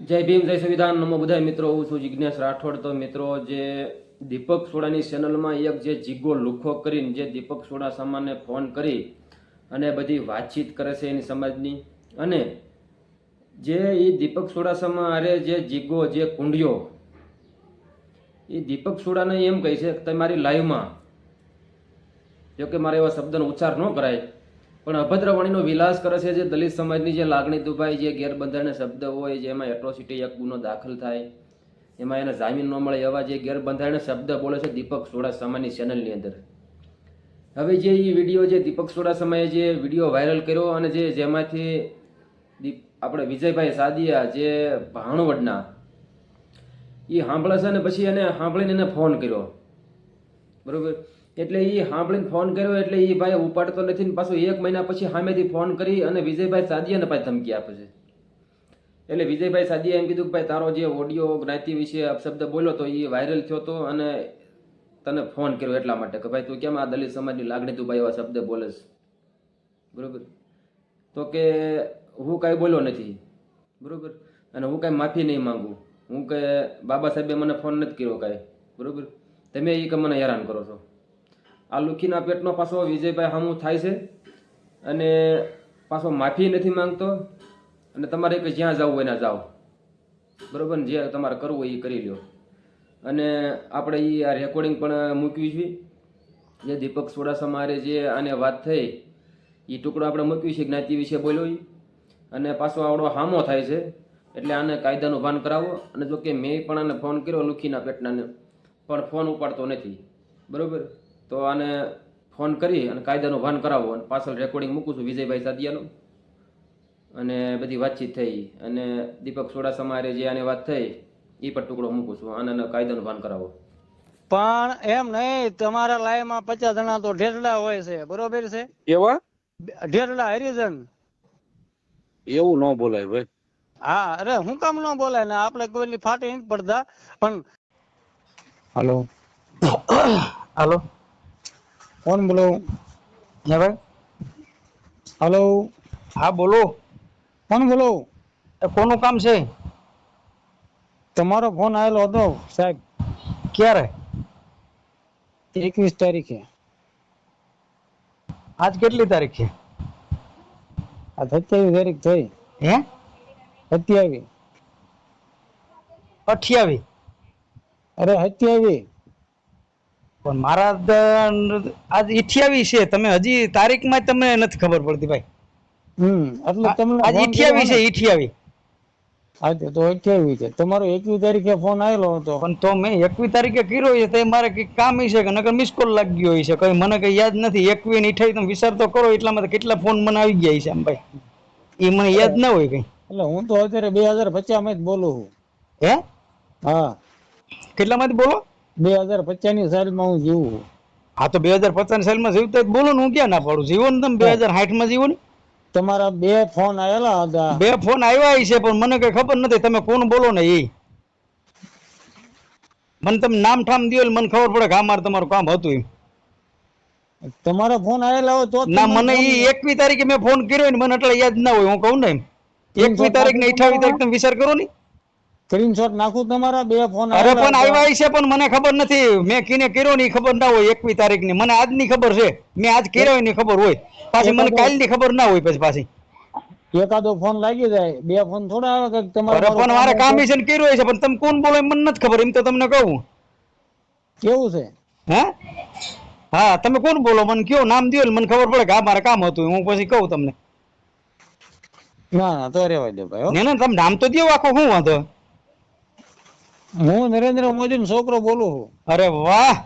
જય ભીમ, જય સંવિધાન. નમો બધા મિત્રો, હું છું જિજ્ઞેશ રાઠોડ. તો મિત્રો, જે દીપક સોડાની ચેનલમાં એક જે જીગો લુખો કરીને જે દીપક સોડા સામાને ફોન કરી અને બધી વાતચીત કરે છે એની સમાજની. અને જે એ દીપક સોડાસામાં અરે જે જીગો, જે કુંડિયો એ દીપક સોડાને એમ કહે છે કે તમારી લાઈવમાં, જો કે મારે એવા શબ્દનો ઉચ્ચાર ન કરાય પણ અભદ્રવાણીનો વિલાસ કરે છે જે દલિત સમાજની જે લાગણી દુભાઈ જે ગેરબંધારણીય શબ્દ હોય, જેમાં એટ્રોસિટી એક ગુનો દાખલ થાય, એમાં એને જામીન ન મળે એવા જે ગેરબંધારણીય શબ્દ બોલે છે દીપક સોડાસામાની ચેનલની અંદર. હવે જે એ વીડિયો જે દીપક સોડાસામાએ જે વીડિયો વાયરલ કર્યો અને જે જેમાંથી દીપ આપણે વિજયભાઈ સાદિયા જે ભાણવડના એ સાંભળે છે ને પછી એને સાંભળીને એને ફોન કર્યો. બરોબર? એટલે એ સાંભળીને ફોન કર્યો એટલે એ ભાઈ ઉપાડતો નથી ને પાછું એક મહિના પછી સામેથી ફોન કરી અને વિજયભાઈ સાદિયાને પાછી ધમકી આપે છે. એટલે વિજયભાઈ સાદિયા એમ કીધું કે ભાઈ, તારો જે ઓડિયો જ્ઞાતિ વિશે શબ્દ બોલ્યો તો એ વાયરલ થયો તો અને તને ફોન કર્યો એટલા માટે કે ભાઈ, તું કેમ આ દલિત સમાજની લાગણી તું ભાઈ એવા શબ્દ બોલેસ? બરોબર? તો કે હું કાંઈ બોલ્યો નથી. બરોબર? અને હું કાંઈ માફી નહીં માંગુ. હું કે બાબા સાહેબે મને ફોન નથી કર્યો કાંઈ. બરોબર? તમે એ કે મને હેરાન કરો છો. આ લુખીના પેટનો પાછો વિજયભાઈ હામું થાય છે. અને પાછો માફી નથી માંગતો. અને તમારે કે જ્યાં જવું હોય ત્યાં જાઓ. બરાબર ને? જે તમારે કરવું હોય એ કરી લો અને આપણે એ આ રેકોર્ડિંગ પણ મૂક્યું છે. જે દીપક સોડાસા મારે જે આને વાત થઈ એ ટુકડો આપણે મૂક્યું છે જ્ઞાતિ વિશે બોલ્યો. અને પાછો આવડો હામો થાય છે. એટલે આને કાયદાનું ભાન કરાવો. અને જો કે મેં પણ આને ફોન કર્યો લુખીના પેટનાને પણ ફોન ઉપાડતો નથી. બરોબર? તો આને ફોન કરી અને કાયદાનું ભાન કરાવો અને પાછળ રેકોર્ડિંગ મૂકું છું વિજયભાઈ સાદિયાનું. અને બધી વાતચીત થઈ અને દીપક સોડાસમારે જે આની વાત થઈ એ પણ ટુકડો મૂકું છું અને આને કાયદાનું ભાન કરાવો. પણ એમ નહીં તમારા લાઈમાં પચાસ જણા તો ઢેરડા હોય છે બરોબર છે? એવા ઢેરડા હરિજન. એવું ન બોલાય ભાઈ. હા અરે હું કામ ન બોલાય ને આપણે કોઈની ફાટી નથી પડતા પણ હલો. હાલો. કોણ બોલો? હે ભાઈ? હલો? હા બોલો. કોણ બોલો? કોનું કામ છે? તમારો ફોન આવેલો હતો સાહેબ. ક્યારે? એકવીસ તારીખે. આજ કેટલી તારીખ? છે આ સત્યાવીસ તારીખ થઈ. હે? સત્યાવીસ. અઠ્યાવીસ. અરે સત્યાવીસ. પણ મારા આજ અઠ્યાવીસ છે. તમે હજી તારીખમાં તમને નથી ખબર પડતી ભાઈ. હમ એટલે તમને આજ અઠ્યાવીસ છે અઠ્યાવીસ હા તે તો અઠ્યાવીસ છે. તમારો એકવીસ તારીખે ફોન આવેલો હતો. પણ તો મેં એકવીસ તારીખે કર્યો છે તે મારે કંઈક કામ છે કે નકર મિસ કોલ લાગી ગયો છે. કઈ મને કઈ યાદ નથી. એકવીસ ને અઠાવીસ તમે વિચાર તો કરો એટલામાં માટે કેટલા ફોન મને આવી ગયા છે આમ ભાઈ. એ મને યાદ ના હોય કઈ. એટલે હું તો અત્યારે બે હજાર પચાસમાં જ બોલું છું. હે? હા. કેટલામાંથી બોલો? બે હજાર પચાસની સાલમાં હું જીવું. હા તો બે હજાર પચાસ સાલમાં જીવતા બોલો ને હું ક્યાં ના પાડું? જીવો ને તમે બે હજાર સાઠમાં જીવો ને? તમારા બે ફોન આવેલા હતા. બે ફોન આવ્યા છે પણ મને કઈ ખબર નથી તમે કોણ બોલો ને એ મને તમે નામ ઠામ દો મને ખબર પડે કે આ મારે તમારું કામ હતું એમ. તમારા ફોન આવેલા હોય તો ના મને એ એકવી તારીખે મેં ફોન કર્યો ને મને એટલે યાદ ના હોય હું કહું ને એકવી તારીખ ને અઠાવીસ તારીખ તમે વિચાર કરો ને. સ્ક્રીનશોટ નાખું તમારા બે ફોન અરે પણ આવ્યા છે પણ મને ખબર નથી. મેં કીને કર્યો ની ખબર ના હોય એકવી તારીખની મને આજની ખબર છે. મેં આજ કર્યો ની ખબર હોય. પાછી મને કાલની ખબર ના હોય પછી પાછી. એકાદો ફોન લાગી જાય. બે ફોન થોડા આવે કે તમારે અરે પણ મારે કામ છે ને કર્યો છે પણ તમે કોણ બોલો એ મને નથી ખબર. એમ તો તમને કહું. કેવું છે? હે? હા તમે કોણ બોલો? મને કયો નામ દિયો મને ખબર પડે કે આ મારે કામ હતું. હું પછી કહું તમને. ના ના તો રેવા દે ભાઈ ને ને તમે નામ તો દયો આખો શું વાંધો? હું નરેન્દ્ર મોદી નો છોકરો બોલું છું. અરે વાહ!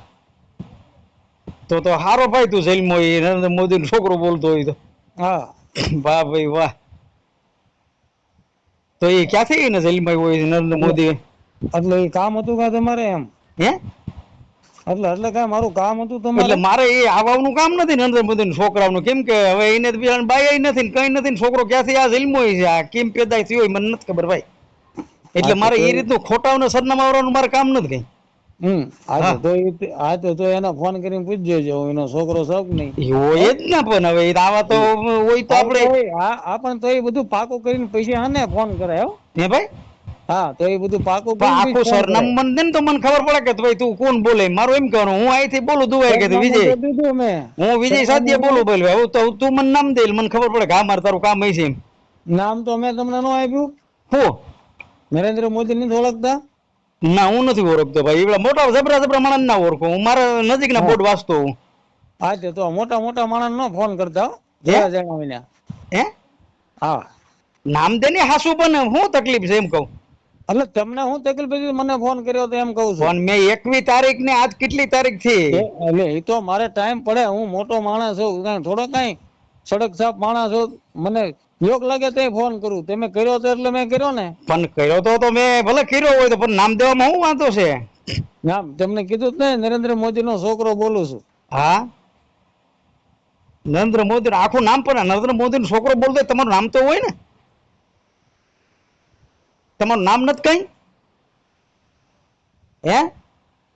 તો તો હારો ભાઈ તું જેલમાં એ નરેન્દ્ર મોદી નો છોકરો બોલતો હોય તો. હા. વાહ ભાઈ વાહ. તો એ ક્યાંથી ને જેલમાં હોય નરેન્દ્ર મોદી એટલે એ કામ હતું કા તમારે એમ? હે? એટલે એટલે કાંઈ મારું કામ હતું એટલે મારે એ આવવાનું કામ નથી નરેન્દ્ર મોદી છોકરાનું. કેમ કે હવે એને બિચારા બાઈ નથી કઈ નથી છોકરો ક્યાંથી આ હોય છે? આ કેમ પેદા થયો હોય મને નથી ખબર ભાઈ. એટલે મારે એ રીતનું ખોટાઓને સરનામા વાળાનું મારે કામ નથી કઈ. હમ હા હા. તો એ તો તો એને ફોન કરીને પૂછજો જો એનો છોકરો છે નહીં. હોય જ ને પણ હવે આવા તો હોય તો આપણે આ પણ તો એ બધું પાકું કરીને પછી આને ફોન કરાય હે. ભાઈ? હા તો એ બધું પાકું પણ કરીને આખું ફોન કરે. સરનામું મને ને તો મને ખબર પડે કે ભાઈ તું કોણ બોલે? મારું એમ કહેવાનું હું અહીંથી બોલું દુવાઈ કે વિજય? હું વિજય સાધ્ય બોલું બોલ. હવે તો તું મને નામ દે મને ખબર પડે કે હા મારે તારું કામ હશે એમ. નામ તો મેં તમને ન આપ્યું. હું. નરેન્દ્ર મોદી નથી ઓળખતા? ના હું નથી ઓળખતો ભાઈ. એવડા મોટા જબરા જબરા માણસ ના ઓળખું. હું મારા નજીકના બોર્ડ વાંચતો હું. હા તે તો મોટા મોટા માણસ નો ફોન કરતા. જરા જણાવીને. હે? હા. નામ દે ને હાસુ પણ હું તકલીફ છે એમ કહું. એટલે તમને હું તકલીફ છે? મને ફોન કર્યો તો એમ કહું છું. મેં એકવી તારીખ ને આજ કેટલી તારીખથી એટલે એ તો મારે ટાઈમ પડે. હું મોટો માણસ છું થોડો કઈ સડક સાફ માણસ છું મને યોગ લાગે તો ફોન કરું. તમે કર્યો તો એટલે મેં કર્યો ને. પણ કર્યો તો તો મેં ભલે કર્યો હોય તો પણ નામ દેવામાં શું વાંધો છે? નામ તમને કીધું જ ને નરેન્દ્ર મોદી નો છોકરો બોલું છું. હા? નરેન્દ્ર મોદી આખું નામ પણ નરેન્દ્ર મોદી નો છોકરો બોલતો તમારું નામ તો હોય ને. તમારું નામ નથી કઈ? હે?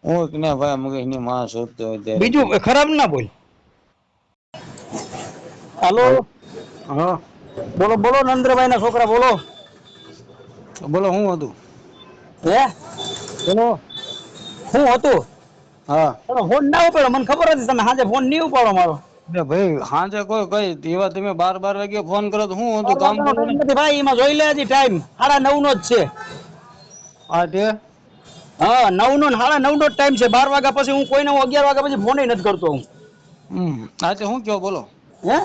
હું કે ભાઈ મગજની માં શોધતો હોય બીજું ખરાબ ના બોલ. હાલો? હા. બોલો બોલો નરેન્દ્રભાઈ ના છોકરા બોલો. બોલો હું હતું? હે? બોલો. હું હતું? હા. ફોન ના ઉપાડો મને ખબર હતી તમે હાજે ફોન નહીં ઉપાડો મારો. ભાઈ હાજે કોઈ કઈ એવા તમે બાર બાર વાગે ફોન કરો તો હું હતું? કામ નથી ભાઈ એમાં જોઈ લે હજી ટાઈમ. સાડા નવ નો જ છે. હા તે? હા નવ નો સાડા નવ નો જ ટાઈમ છે. બાર વાગ્યા પછી હું કોઈને અગિયાર વાગ્યા પછી ફોન નથી કરતો હું. હા તે હું કયો બોલો? હે?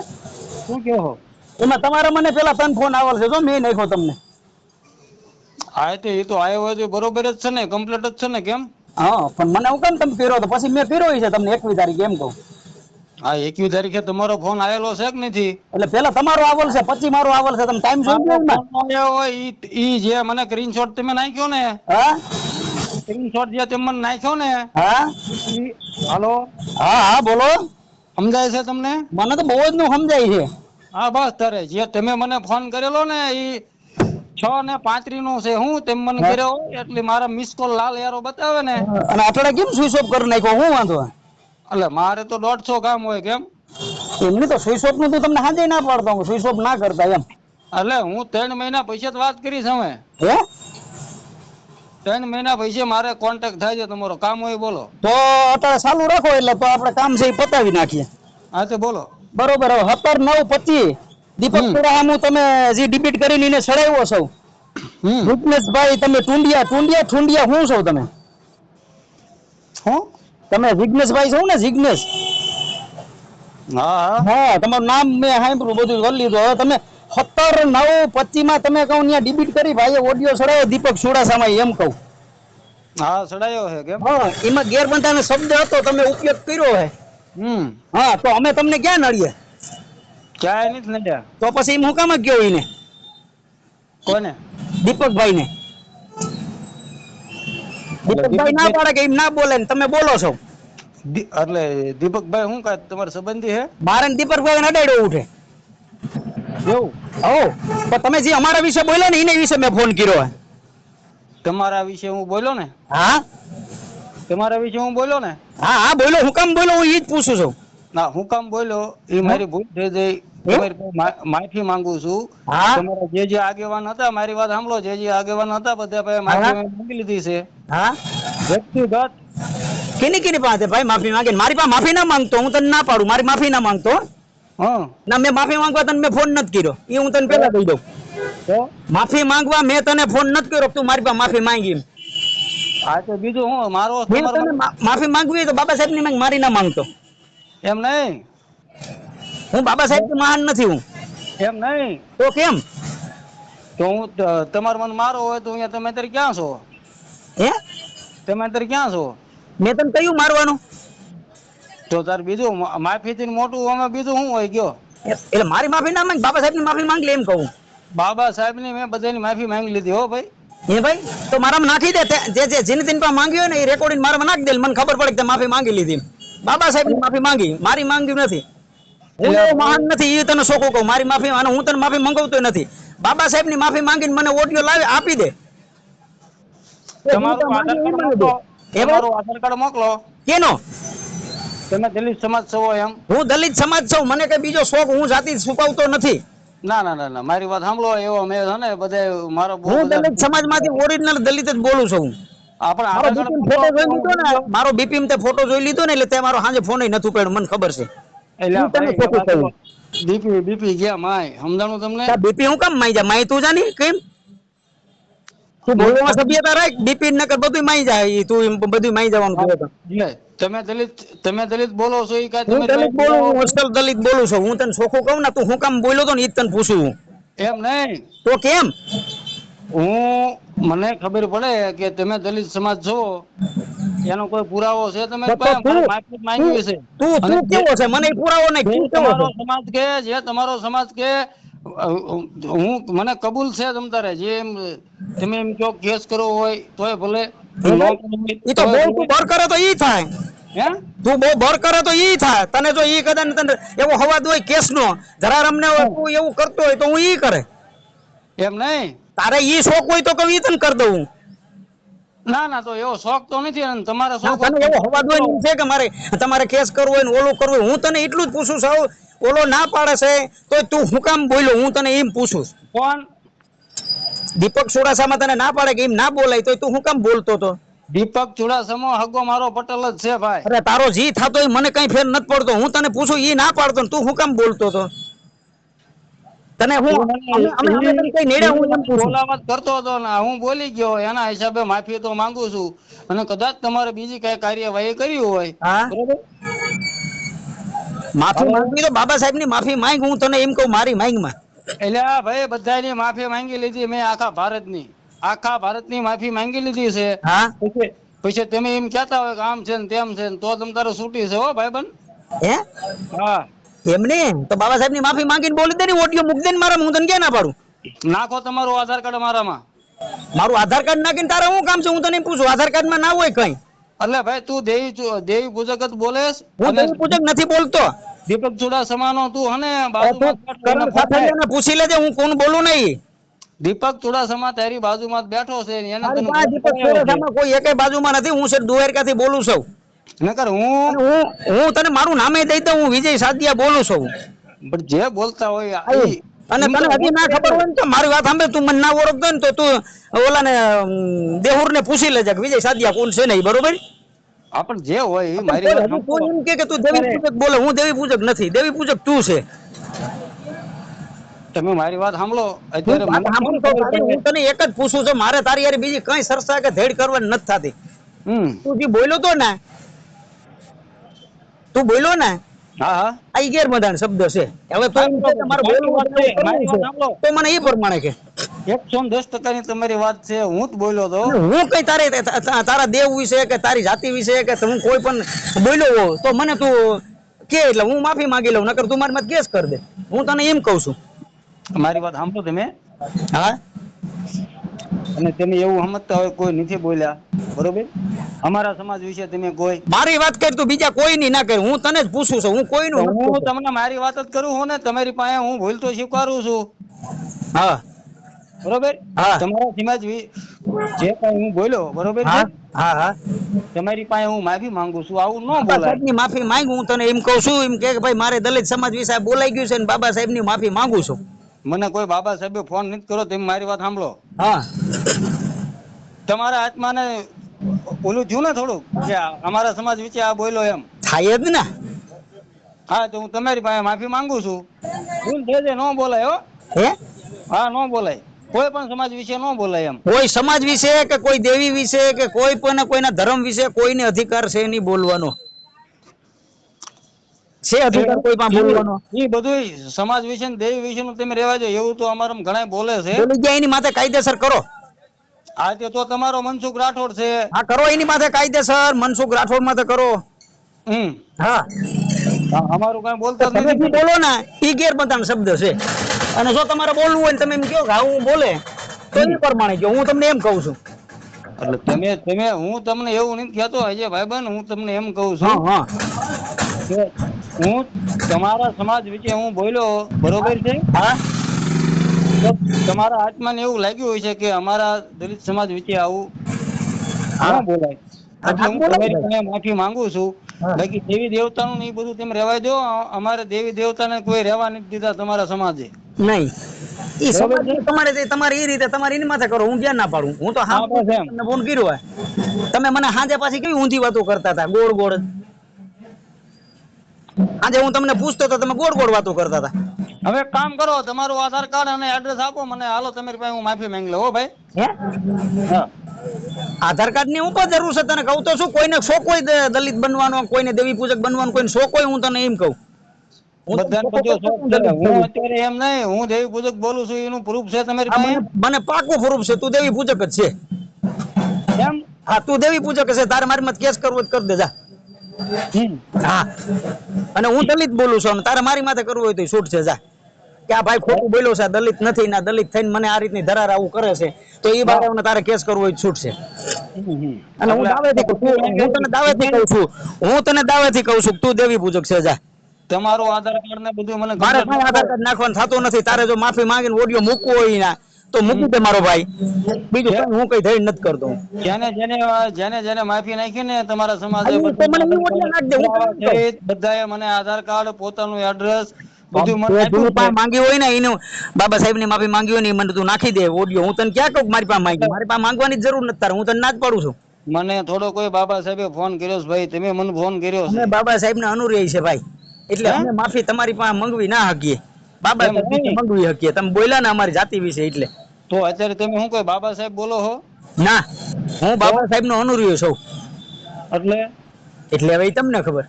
શું કયો એમાં તમારા મને પેલા તન ફોન આવેલ છે જો મેં નાખ્યો તમને. હા તે એ તો આવ્યો છે બરોબર જ છે ને કમ્પ્લીટ જ છે ને કેમ? હા પણ મને હું કેમ તમે કર્યો તો પછી મેં કર્યો છે તમને એકવી તારીખ એમ કહું. હા એકવી તારીખે તમારો ફોન આવેલો છે કે નથી? એટલે પેલા તમારો આવેલ છે પછી મારો આવેલ છે તમે ટાઈમ જોઈ લો ઈ જે મને સ્ક્રીનશોટ તમે નાખ્યો ને? હા? સ્ક્રીનશોટ જે તમે મને નાખ્યો ને? હા? હાલો? હા હા બોલો. સમજાય છે તમને? મને તો બહુ જ નું સમજાય છે. હા બસ તારે જે તમે મને ફોન કરેલો ને એ છ ને પાંત્રી નો છે હું તેમ મને કર્યો એટલે મારા મિસ કોલ લાલ યારો બતાવે ને. અને અઠવાડિયા કેમ સ્વિચ ઓફ કરી નાખ્યો? હું વાંધો? એટલે મારે તો દોઢસો કામ હોય કેમ? એમની તો સ્વિચ ઓફનું તો તમને હાજે ના પાડતો હું સ્વિચ ઓફ ના કરતા એમ. એટલે હું ત્રણ મહિના પૈસા જ વાત કરીશ હવે. હે? ત્રણ મહિના પૈસે મારે કોન્ટેક્ટ થાય છે તમારો કામ હોય બોલો. તો અત્યારે ચાલુ રાખો એટલે તો આપણે કામ છે એ પતાવી નાખીએ. હા તો બોલો. બરોબર હવે સત્તર નવ પચીસ. દીપક હમ. પુરાહામું તમે જે ડિબીટ કરીને એને સડાવ્યો છો. વિઘ્નેશભાઈ તમે ટુંડિયા ટુંડિયા ટુંડિયા શું છો તમે? હું? તમે વિઘ્નેશભાઈ છો ને જિગ્નેશ હા હા. હા તમારું નામ મેં સાંભળ્યું બધું કરી લીધું. હવે તમે સત્તર નવ પચીસમાં તમે કહું ત્યાં ડિબીટ કરી ભાઈ ઓડિયો સડાયો દીપક ચુડાસામાં એમ કહું. હા સડાયો છે કેમ? હા એમાં ગેરબંધાનો શબ્દ હતો તમે ઉપયોગ કર્યો હે હમ. હા તો અમે તમને ક્યાં નડીએ? ક્યાંય નથી નડ્યા. તો પછી એમ હું કામ ગયો એને કોને? દીપકભાઈ ને દીપકભાઈ ના પાડે કે એમ ના બોલે ને તમે બોલો છો. એટલે દીપકભાઈ શું કાંઈ તમારા સંબંધી હે મારે દીપકભાઈ નડાડ્યો ઉઠે. એવું? હો પણ તમે જે અમારા વિશે બોલ્યા ને એને વિશે મેં ફોન કર્યો તમારા વિશે હું બોલ્યો ને? હા? તમારા વિશે હું બોલ્યો ને? હા હા બોલો હું કામ બોલો હું જ પૂછું છું. ના હું કામ બોલ્યો એ મારી ભૂલ થઈ ગઈ. માફી માંગુ છું. તમારા જે જે આગેવાન હતા મારી વાત સાંભળો જે જે આગેવાન હતા બધા ભાઈ માફી માંગી લીધી છે. હા? વ્યક્તિગત કેની કેની પાસે ભાઈ માફી માંગે? મારી પાસે માફી ના માંગતો હું તને ના પાડું મારી માફી ના માંગતો. ના મેં માફી માંગવા તને મેં ફોન નથી કર્યો. એ હું તને પેલા કહી દઉં. માફી માંગવા મેં તને ફોન નથી કર્યો તું મારી પાસે માફી માંગી આ તો બીજું હું મારો મેં તમારો તને મા- માફી માંગવી હોય તો બાબા સાહેબની મારી ના માંગતો. એમ નહીં? હું બાબા સાહેબ મહાન નથી હું. એમ નહીં? તો કેમ? તો હું તમારો મન મારો હોય તો અહીંયા તમે અત્યારે ક્યાં છો? હે? તમે અત્યારે ક્યાં છો? મેં તને કયું મારવાનું? તો તાર બીજું માફી થી મોટું અમે બીજું શું હોય ગયો? એટલે મારી માફી ના માંગ બાબા સાહેબની માફી માંગ લે એમ કહું. બાબા સાહેબની મેં બધાની માફી માંગી લીધી હો ભાઈ. હે ભાઈ? તો મારામાં નાખી દે. જે જે જીન દિન પાસે માંગ્યો ને એ રેકોર્ડિંગ મારામાં નાખી દે મને ખબર પડે કે માફી માંગી લીધી બાબા સાહેબની માફી માંગી. મારી માંગ્યું નથી. હું એવો મહાન નથી એ તને શોખું કહું. મારી માફી અને હું તને માફી મંગાવતો નથી. બાબા સાહેબની માફી માંગીને મને ઓડિયો લાવી આપી દે. તમારું આધાર કાર્ડ મોકલો તમારું આધાર કાર્ડ મોકલો. કેનો? તમે દલિત સમાજ છો એમ. હું દલિત સમાજ છું. મને કઈ બીજો શોખ હું જાતિ છુપાવતો નથી. ના ના ના ના મારી વાત સાંભળો એવો મે છે ને બધે મારો હું દલિત સમાજમાંથી ઓરિજિનલ દલિત જ બોલું છું. આપણે મારો ફોટો જોઈ લીધો ને મારો બીપીમ તે ફોટો જોઈ લીધો ને એટલે તે મારો સાંજે ફોન નથી ઉપાડ્યો મને ખબર છે. એટલે તમે. બીપી બીપી ગયા માય સમજાણું તમને? બીપી હું કામ માઈ જા માય તું જાની કેમ? તું બોલવામાં સભ્યતા રાખ બીપી નકર બધું માઈ જાય તું એમ બધું માઈ જવાનું કહે તો. તમે દલિત તમે દલિત બોલો છો એ કાંઈ હું તમે દલિત બોલું હું અસલ દલિત બોલું છું હું તને ચોખ્ખું કહું ને તું હું કામ બોલ્યો તો ને ઈ તને પૂછું હું. એમ નહીં. તો કેમ? હું મને ખબર પડે કે તમે દલિત સમાજ છો એનો કોઈ પુરાવો છે તમે? માંગવી છે તું તું કેવો છે? મને પુરાવો નહીં તમારો સમાજ કે જે તમારો સમાજ કે હું મને કબૂલ છે તમતારે જે તમે એમ કહો કેસ કરવો હોય તોય ભલે. ઈ તો બોલ તું બર કરે તો ઈ થાય. હે? તું બહુ બર કરે તો ઈ થાય. તને જો ઈ કદાચ તને એવો હવાદ હોય કેસ નો જરા રમને તું એવું કરતો હોય તો હું ઈ કરે. એમ નહીં? તારે ઈ શોખ હોય તો કે ઈ તને કરી દઉં. ના ના તો એવો શોખ તો નથી અને તમારે શોખ તને એવો હવાદ હોય છે કે મારે તમારે કેસ કરવો હોય ને ઓલું કરવું હોય હું તને એટલું જ પૂછું છું ઓલો ના પાડે છે તો તું હું કામ બોલ્યો હું તને એમ પૂછું. કોણ? દીપક ચુડાસામાં તને ના પાડે કે એમ ના બોલાય તો તું હું કેમ બોલતો તો? દીપક ચુડાસામાં હગો મારો પટેલ જ છે ભાઈ. અરે તારો જી થતો એ મને કઈ ફેર નથી પડતો. હું તને પૂછું એ ના પાડતો તું હું કેમ બોલતો તો? તને હું બોલાવત કરતો હતો ને હું બોલી ગયો એના હિસાબે માફી તો માંગુ છું. અને કદાચ તમારે બીજી કઈ કાર્યવાહી કરી હોય. બરોબર? માફી માંગવી તો બાબા સાહેબની માફી માંગ હું તને એમ કહું મારી માંગમાં એટલે આ ભાઈ બધાની માફી માંગી લીધી મેં આખા ભારતની. આખા ભારતની માફી માંગી લીધી છે. પછી તમે એમ કહેતા હોય કે આમ છે ને તેમ છે ને તો તમ તારે છૂટી છે હો ભાઈબંધ. હે? હા. એમને? તો બાબા સાહેબની માફી માંગીને બોલી દે ને ઓડિયો મૂક દે ને મારા હું તને ક્યાં ના પાડું? નાખો તમારું આધાર કાર્ડ મારામાં. મારું આધાર કાર્ડ નાખીને તારે શું કામ છે? હું તને પૂછું આધાર કાર્ડમાં ના હોય કઈ. એટલે ભાઈ તું દેવી દેવી પૂજક જ બોલેસ હું દેવી પૂજક નથી બોલતો. દીપક ચુડાસમાનો તું હને બાજુમાં પૂછી લેજે હું કોણ બોલું નહીં. દીપક ચુડાસમા તારી બાજુમાં બેઠો છે એને તને દીપક ચુડાસમા કોઈ એકે બાજુમાં નથી હું છે દ્વારકાથી બોલું છું. નકર હું હું હું તને મારું નામે દઈ દઉં હું વિજય સાદિયા બોલું છું. પણ જે બોલતા હોય અને તને હજી ના ખબર હોય. ને તો મારી વાત સાંભળે તું મને ના ઓળખતો ને તો તું ઓલાને દેહુર ને પૂછી લેજે કે વિજય સાદિયા કોણ છે ને બરોબર? હા, પણ જે હોય મારી તું એમ કે કે તું દેવી પૂજક બોલે હું દેવી પૂજક નથી દેવી પૂજક તું છે. તમે મારી વાત સાંભળો અત્યારે હું તને એક જ પૂછું છું મારે તારી યાર બીજી કઈ સરસા કે ધેડ કરવાની નથી થતી. હમ. તું જે બોલ્યો તો ને તું બોલ્યો ને હા હા. આ ઈ ગેરમદાન શબ્દ છે. હવે. તો મને એ પ્રમાણે કે. એકસો દસ ટકાની તમારી વાત છે હું જ બોલ્યો તો. હું કઈ તારે તારા દેવ વિશે કે તારી જાતિ વિશે કે હું કોઈ પણ બોલ્યો હો તો મને તું કે એટલે હું માફી માંગી લઉં નકર તું મારી મત કેસ કર દે. હું તને એમ કહું છું. મારી વાત સાંભળો તમે. હા? અને તમે એવું સમજતા હોય કોઈ નથી બોલ્યા બરોબર? અમારા સમાજ વિશે તમે કોઈ મારી વાત કરી તું બીજા કોઈ ની ના કરી હું તને જ પૂછું છું હું કોઈનું તો હું તમને મારી વાત જ કરું છું ને તમારી પાસે હું ભૂલ તો સ્વીકારું છું. હા. બરોબર? તમારા સમાજ જે કઈ હું બોલ્યો બરોબર છે? હા હા તમારી પાસે હું માફી માંગુ છું આવું ન બોલાય. માફી માંગુ હું તને એમ કહું છું એમ કે ભાઈ મારે દલિત સમાજ વિશે બોલાઈ ગયું છે ને બાબા સાહેબની માફી માંગુ છું. મને કોઈ બાબા સાહેબે ફોન નથી કર્યો તમે મારી વાત સાંભળો. હા. તમારા આત્માને ઓલું થયું ને થોડું કે અમારા સમાજ વિશે આ બોલ્યો એમ. થાય જ ને. હા તો હું તમારી પાસે માફી માંગુ છું. ભૂલ થઈ જાય ન બોલાય હો. હે? હા ન બોલાય. કોઈ પણ સમાજ વિશે ન બોલાય એમ. કોઈ સમાજ વિશે કે કોઈ દેવી વિશે કે કોઈ પણ કોઈના ધર્મ વિશે કોઈને અધિકાર છે નહીં બોલવાનો. છે અધિકાર કોઈ પણ બોલવાનો? એ બધું સમાજ વિશે ને દેવી વિશે નું તમે રહેવા દો એવું તો અમારા ઘણા બોલે છે. બોલી ગયા એની માથે કાયદેસર કરો. આ તે તો તમારો મનસુખ રાઠોડ છે. હા કરો એની માથે કાયદેસર મનસુખ રાઠોડ માથે કરો. હમ. હા. આ અમારું કઈ બોલતા તમે શું બોલો ને એ ગેરબંધાણ શબ્દ છે. અને જો તમારે બોલવું હોય તમે એમ કહો કે હું બોલે તો એ પ્રમાણે કહો. હું તમને એમ કહું છું. એટલે તમે તમે હું તમને એવું નથી કહેતો અજય ભાઈબંધ હું તમને એમ કહું છું હા હું. તમારા સમાજ વિશે હું બોલ્યો બરોબર છે? હા. તમારા આત્માને એવું લાગ્યું હોય છે કે અમારા દલિત સમાજ વિશે આવું હા. બોલાય. હા, એટલે હું તમારી માફી માંગુ છું. બાકી દેવી દેવતાનું ને એ બધું તમે રહેવા દો. અમારે દેવી દેવતાને કોઈ રહેવા નથી દીધા તમારા સમાજે. નહીં. એ સમાજ તમારે તમારે એ રીતે તમારે એની માથે કરો. હું ક્યાં ના પાડું? હું તો હા. તમને ફોન કર્યો હોય. તમે મને હાજે પાછી કેવી ઊંધી વાતો કરતા હતા? ગોળ ગોળ. આજે હું તમને પૂછતો તો તમે ગોળ ગોળ વાતો કરતા હતા. હવે કામ કરો તમારું આધાર કાર્ડ અને એડ્રેસ આપો. મને હાલો તમારી પાસે હું માફી માંગી લો હો ભાઈ. હે? હા. આધાર કાર્ડની ઉપર જરૂર છે તને કહું તો શું? કોઈને શોખ કોઈ દલિત બનવાનો કોઈને દેવી પૂજક બનવાનો કોઈને શોખ હોય હું તને એમ કહું. મને પાકું પ્રૂફ છે તું દેવી પૂજક જ છે. એમ હા તું દેવી પૂજક છે તારે મારી મત કેસ કરવો હોય કરી દે હા. અને હું દલિત બોલું છું અને તારે મારી માથે કરવું હોય તો છૂટ છે જા. કે આ ભાઈ ખોટું બોલ્યો છે દલિત નથી ના દલિત થઈને મને આ રીતની ધરાર આવું કરે છે તો એ બાબતને તારે કેસ કરવો હોય તો છૂટ છે હમ, હમ. અને હું દાવેથી કહું છું, હું તને દાવેથી કહું છું હું તને દાવેથી કહું છું તું દેવી પૂજક છે જા. તમારો આધાર કાર્ડ ને બધું મને મારે complete આધાર કાર્ડ નાખવાનું થતું નથી તારે જો માફી માંગીને ઓડિયો મૂકવો હોય ના તો મૂકી દે મારો ભાઈ. બીજું હું કઈ ધૈર્ય નથી કરતો. જેને જેને જેને જેને માફી નાખી ને તમારા સમાજે બધાએ મને આધાર કાર્ડ પોતાનું એડ્રેસ બધું મને તે આપ્યું જેની પાસે માંગી હોય ને એનું બાબા સાહેબની માફી માંગી હોય ને મને તું નાખી દે ઓડિયો હું તને ક્યાં કહું મારી પાસે માંગી મારી પાસે માંગવાની જરૂર નથી તારે. હું તને ના જ પાડું છું. મને થોડો કોઈ બાબા સાહેબે ફોન કર્યો છે ભાઈ. તમે મને ફોન કર્યો છે. બાબા સાહેબ ને અનુરેય છે ભાઈ. એટલે અમે માફી તમારી પાસે મંગવી ના શકીએ. બાબા મંગવી શકીએ? તમે બોલ્યા ને અમારી જાતિ વિશે એટલે. તો અત્યારે તમે શું કોઈ બાબા સાહેબ બોલો હો ના. હું બાબા સાહેબ નો અનુરિયો છું. એટલે? એટલે હવે તમને ખબર.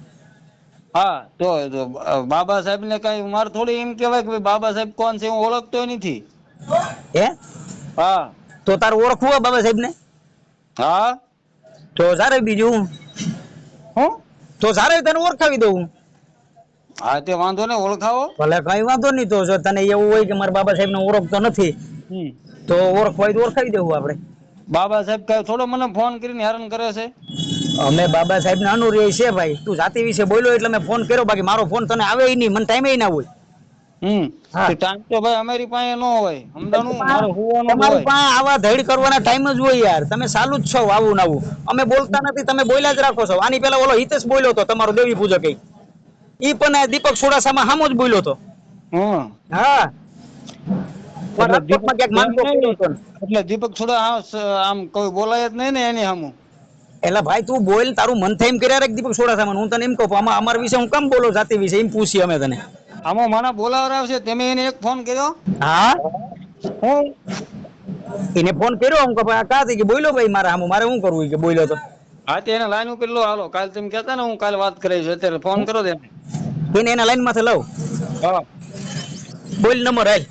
હા. તો તો, બાબા સાહેબ ને કઈ મારે થોડી એમ કેવાય કે બાબા સાહેબ કોણ છે હું ઓળખતો નથી. હે? હા. તો તારે ઓળખવું હોય બાબા સાહેબ ને હા. તો સારે બીજું હું. તો સારે તને ઓળખાવી દઉં હા. તે વાંધો ને ઓળખાવો. ભલે કઈ વાંધો નહીં તો જો તને એવું હોય કે મારા બાબા સાહેબ ને ઓળખતો નથી તો ઓળખવાય હોય તો ઓળખાવી દેવું આપણે. બાબા સાહેબ કઈ થોડો મને ફોન કરીને હેરાન કરે છે? અમે બાબા સાહેબ ને અનુરેય છે ભાઈ. તું જાતિ વિશે બોલ્યો એટલે મેં ફોન કર્યો. બાકી મારો ફોન તને આવે નહીં. મને ટાઈમે ના હોય. હમ. ટાઈમ તો ભાઈ અમારી પાસે ન હોય. સમજાણું મારે હોવાનું તમારી પાસે આવા ધૈડ કરવાના ટાઈમ જ હોય યાર. તમે ચાલુ જ છો આવું નાવું અમે બોલતા નથી. તમે બોલ્યા જ રાખો છો. આની પેલા ઓલો હિતેશ બોલ્યો તો તમારો દેવી પૂજક ઈ પણ દીપક સોડાસામાં હામો જ બોલ્યો તો હમ. હા. એટલે હતો દીપક થોડા આમ કોઈ બોલાય જ નહીં ને એની સામું એટલે ભાઈ તું બોલ તારું મન થાય એમ કર્યા રાખ દીપક સોડાસામાં. હું તને એમ કહું આમાં અમારા વિશે હું કેમ બોલો જાતિ વિશે? એમ પૂછીએ અમે તને. આમાં મને બોલાવરાવશે તમે એને એક ફોન કર્યો? હા? હું? એને ફોન કર્યો? હું કે ભાઈ આ કાથી કે બોલ્યો ભાઈ મારા હામું. મારે શું કરવું કે બોલ્યો તો. હા તે એને લાઈન ઉપર લો હાલો. કાલ તમે કહેતા ને હું કાલે વાત કરીશ અત્યારે ફોન કરો તેને એને. એના લાઈનમાંથી લઉં. હા. બોલ નંબર હાલ